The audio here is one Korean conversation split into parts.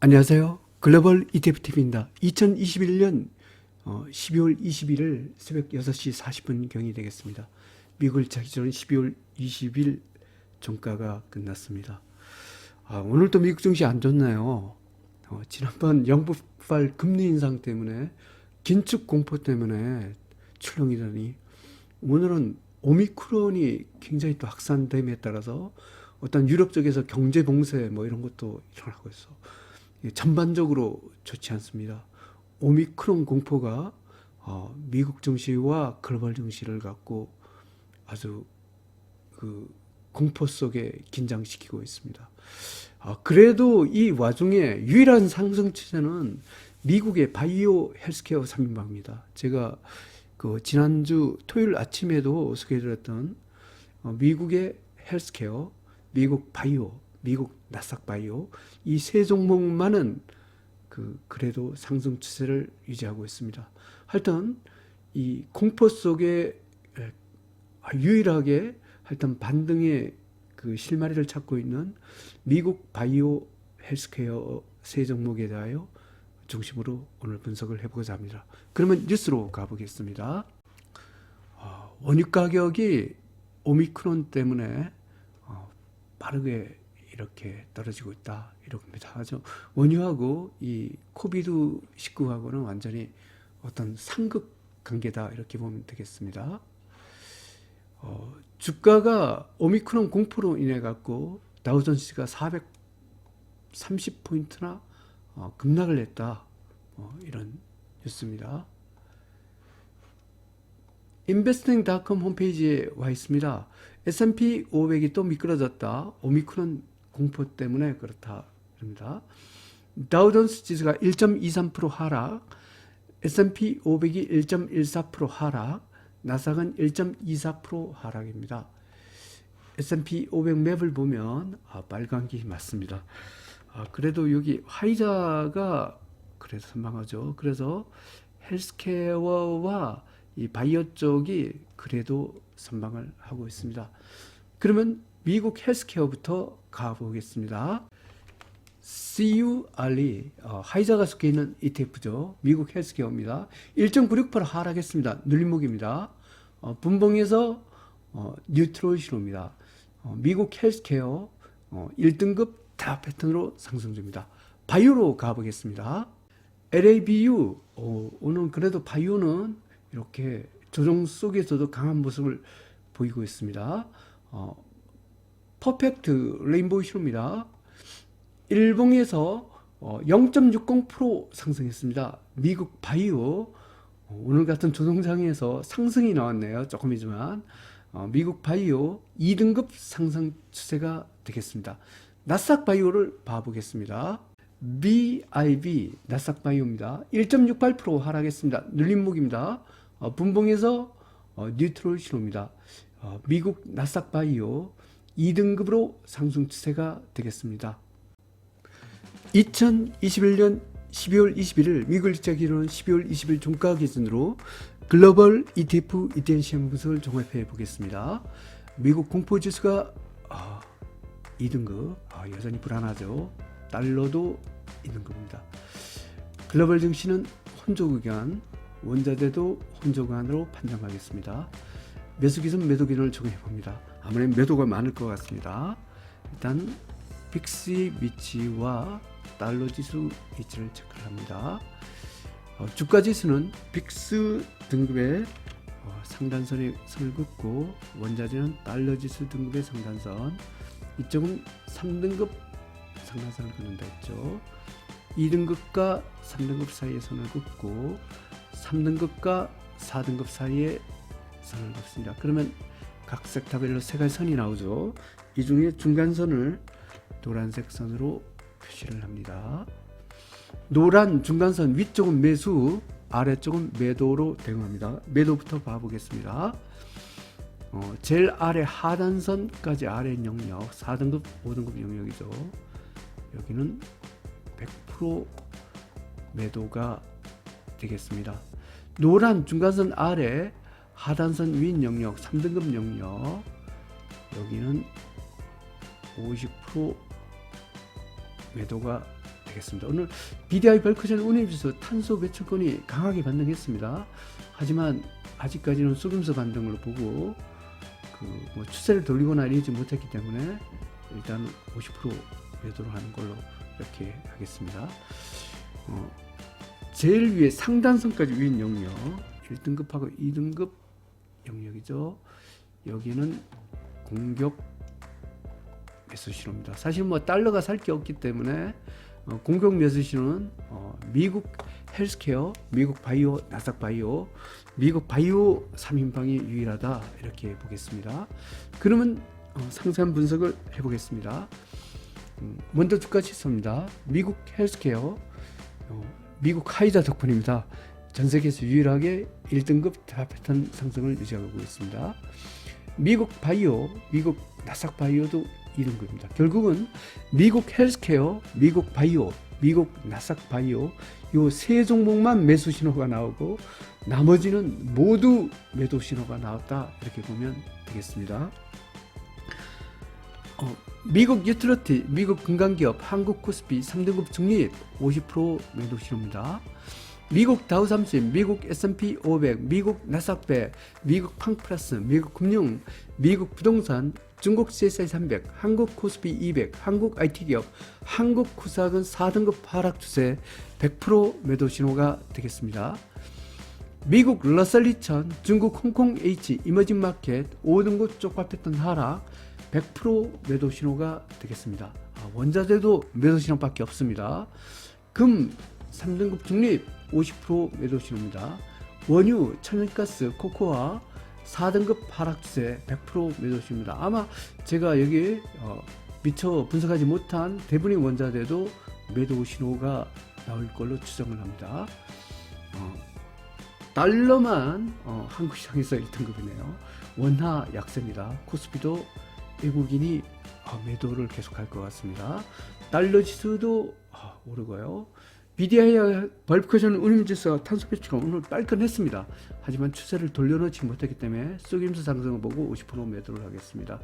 안녕하세요. 글로벌 ETF TV입니다. 2021년 12월 21일 새벽 6시 40분경이 되겠습니다. 미국을 자기 전 12월 20일 종가가 끝났습니다. 아, 오늘도 미국 증시 안 좋나요? 어, 지난번 영국발 금리 인상 때문에 긴축 공포 때문에 출렁이더니 오늘은 오미크론이 굉장히 또 확산됨에 따라서 어떤 유럽 쪽에서 경제 봉쇄 뭐 이런 것도 일어나고 있어. 예, 전반적으로 좋지 않습니다. 오미크론 공포가 어, 미국 증시와 글로벌 증시를 갖고 아주 그 공포 속에 긴장시키고 있습니다. 아, 그래도 이 와중에 유일한 상승 추세는 미국의 바이오 헬스케어 3인방입니다. 제가 그 지난주 토요일 아침에도 소개해드렸던 어, 미국의 헬스케어, 미국 바이오, 미국 나스닥 바이오 이 세 종목만은 그 그래도 상승 추세를 유지하고 있습니다. 하여튼 이 공포 속에 에, 아, 유일하게 하여튼 반등의 그 실마리를 찾고 있는 미국 바이오 헬스케어 세 종목에 대하여 중심으로 오늘 분석을 해보고자 합니다. 그러면 뉴스로 가보겠습니다. 어, 원유 가격이 오미크론 때문에 어, 빠르게 이렇게 떨어지고 있다 이렇습니다. 아주 원유하고 이 코비드 19하고는 완전히 어떤 상극 관계다 이렇게 보면 되겠습니다. 어, 주가가 오미크론 공포로 인해 갖고 다우존스가 430 포인트나 어, 급락을 했다. 어, 이런 뉴스입니다. 인베스팅 닷컴 홈페이지에 와 있습니다. S&P 500이 또 미끄러졌다. 오미크론 공포 때문에 그렇다. 입니다. 다우존스 지수가 1.23% 하락, S&P 500이 1.14% 하락, 나삭은 1.24% 하락입니다. S&P 500 맵을 보면 아, 빨간기 맞습니다. 아, 그래도 여기 화이자가 그래도 선방하죠. 그래서 헬스케어와 이 바이오 쪽이 그래도 선방을 하고 있습니다. 그러면 미국 헬스케어부터 가보겠습니다. CURE 어, 하이자가 속해 있는 ETF죠. 미국 헬스케어입니다. 1.96% 하락했습니다. 눌림목입니다. 어, 분봉에서 어, 뉴트로시로입니다. 어, 미국 헬스케어 어, 1등급 다 패턴으로 상승 중입니다. 바이오로 가보겠습니다. LABU 어, 오늘 그래도 바이오는 이렇게 조정 속에서도 강한 모습을 보이고 있습니다. 어, 퍼펙트 레인보우 히로입니다. 일봉에서 어, 0.60% 상승했습니다. 미국 바이오 어, 오늘 같은 조정장에서 상승이 나왔네요. 조금이지만 어, 미국 바이오 2등급 상승 추세가 되겠습니다. 나스닥 바이오를 봐보겠습니다. BIB 나스닥 바이오입니다. 1.68% 하락했습니다. 눌림목입니다. 어, 분봉에서 어, 뉴트럴 신호입니다. 어, 미국 나스닥 바이오 2등급으로 상승 추세가 되겠습니다. 2021년 12월 21일 미국 일자 기로는 12월 20일 종가 기준으로 글로벌 ETF ETN 시험 분석을 종합해 보겠습니다. 미국 공포 지수가 아, 2등급 아, 여전히 불안하죠. 달러도 2등급입니다. 글로벌 증시는 혼조 구간, 원자재도 혼조 구간으로 판정하겠습니다. 매수 기준 매도 기준을 적용해 봅니다. 아무래도 매도가 많을 것 같습니다. 일단 빅스 위치와 달러 지수 위치를 체크를 합니다. 어, 주가 지수는 빅스 등급의 어, 상단선에 선을 긋고 원자재는 달러 지수 등급의 상단선 이쪽은 3등급 상단선을 긋는다 했죠. 2등급과 3등급 사이에 선을 긋고 3등급과 4등급 사이에 선을 긋습니다. 그러면 각 섹터별로 세 가지 선이 나오죠. 이 중에 중간선을 노란색 선으로 표시를 합니다. 노란 중간선 위쪽은 매수, 아래쪽은 매도로 대응합니다. 매도부터 봐보겠습니다. 어, 제일 아래 하단선까지 아래 영역 4등급, 5등급 영역이죠. 여기는 100% 매도가 되겠습니다. 노란 중간선 아래 하단선 윗 영역 3등급 영역 여기는 50% 매도가 되겠습니다. 오늘 BDI 벌크션 운임지수 탄소 배출권이 강하게 반등했습니다. 하지만 아직까지는 속임수 반등으로 보고 그 뭐 추세를 돌리거나 이러지 못했기 때문에 일단 50% 매도를 하는 걸로 이렇게 하겠습니다. 어, 제일 위에 상단선까지 위인 영역 1등급하고 2등급 영역이죠. 여기는 공격 매수 신호입니다. 사실 뭐 달러가 살 게 없기 때문에 어, 공격 매수 신호는 어, 미국 헬스케어, 미국 바이오, 나삭 바이오, 미국 바이오 3인방이 유일하다 이렇게 보겠습니다. 그러면 어, 상세한 분석을 해보겠습니다. 음, 먼저 주가 지수입니다. 미국 헬스케어, 어, 미국 카이자 덕분입니다. 전 세계에서 유일하게 1등급 다 패턴 상승을 유지하고 있습니다. 미국 바이오, 미국 나삭 바이오도 2등급입니다. 결국은 미국 헬스케어, 미국 바이오, 미국 나삭 바이오 요 세 종목만 매수 신호가 나오고 나머지는 모두 매도 신호가 나왔다 이렇게 보면 되겠습니다. 어, 미국 유틸러티, 미국 금강기업, 한국 코스피 3등급 중립 50% 매도 신호입니다. 미국 다우삼십, 미국 S&P 500, 미국 나스닥100, 미국 팡플러스, 미국 금융, 미국 부동산, 중국 CSI 300, 한국 코스피 200, 한국 IT 기업, 한국 코스닥은 4등급 하락 추세 100% 매도 신호가 되겠습니다. 미국 러셀 2000, 중국 홍콩 H, 이머징 마켓 5등급 쪽밥 패턴 하락 100% 매도 신호가 되겠습니다. 아, 원자재도 매도 신호밖에 없습니다. 금 3등급 중립 50% 매도 신호입니다. 원유, 천연가스, 코코아 4등급 하락 추세 100% 매도 신호입니다. 아마 제가 여기 어, 미처 분석하지 못한 대부분의 원자재도 매도 신호가 나올 걸로 추정을 합니다. 어, 달러만 어, 한국 시장에서 1등급이네요. 원화 약세입니다. 코스피도 외국인이 어, 매도를 계속할 것 같습니다. 달러 지수도 어, 오르고요. BDI 벌크션 운임지수와 탄소 배출가 오늘 빨끈했습니다. 하지만 추세를 돌려놓지 못했기 때문에 쏘김수 상승을 보고 50% 매도를 하겠습니다.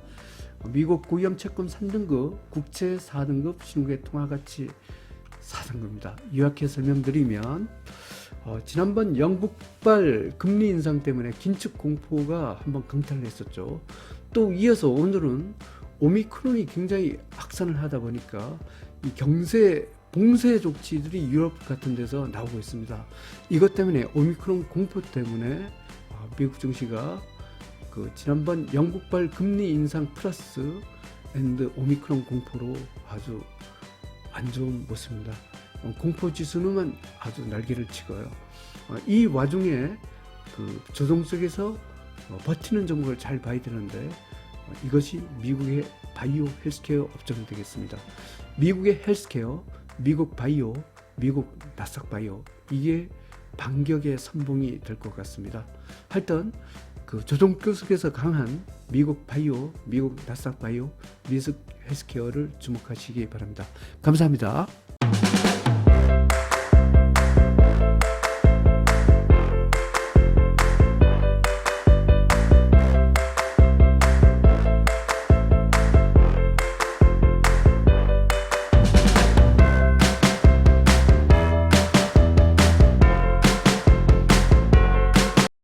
어, 미국 고위험 채권 3등급, 국채 4등급, 신국의 통화가치 4등급입니다. 요약해 설명드리면 어, 지난번 영국발 금리 인상 때문에 긴축 공포가 한번 강탈을 했었죠. 또 이어서 오늘은 오미크론이 굉장히 확산을 하다 보니까 이 경세 봉쇄 조치들이 유럽 같은 데서 나오고 있습니다. 이것 때문에 오미크론 공포 때문에 어, 미국 증시가 그 지난번 영국발 금리 인상 플러스 앤드 오미크론 공포로 아주 안 좋은 모습입니다. 어, 공포 지수는 아주 날개를 치고요. 어, 이 와중에 그 조정 속에서 어, 버티는 정보를 잘 봐야 되는데 어, 이것이 미국의 바이오 헬스케어 업종이 되겠습니다. 미국의 헬스케어, 미국 바이오, 미국 나삭 바이오 이게 반격의 선봉이 될 것 같습니다. 하여튼 그 조정 속에서 강한 미국 바이오, 미국 나삭 바이오, 미국 헬스케어를 주목하시기 바랍니다. 감사합니다.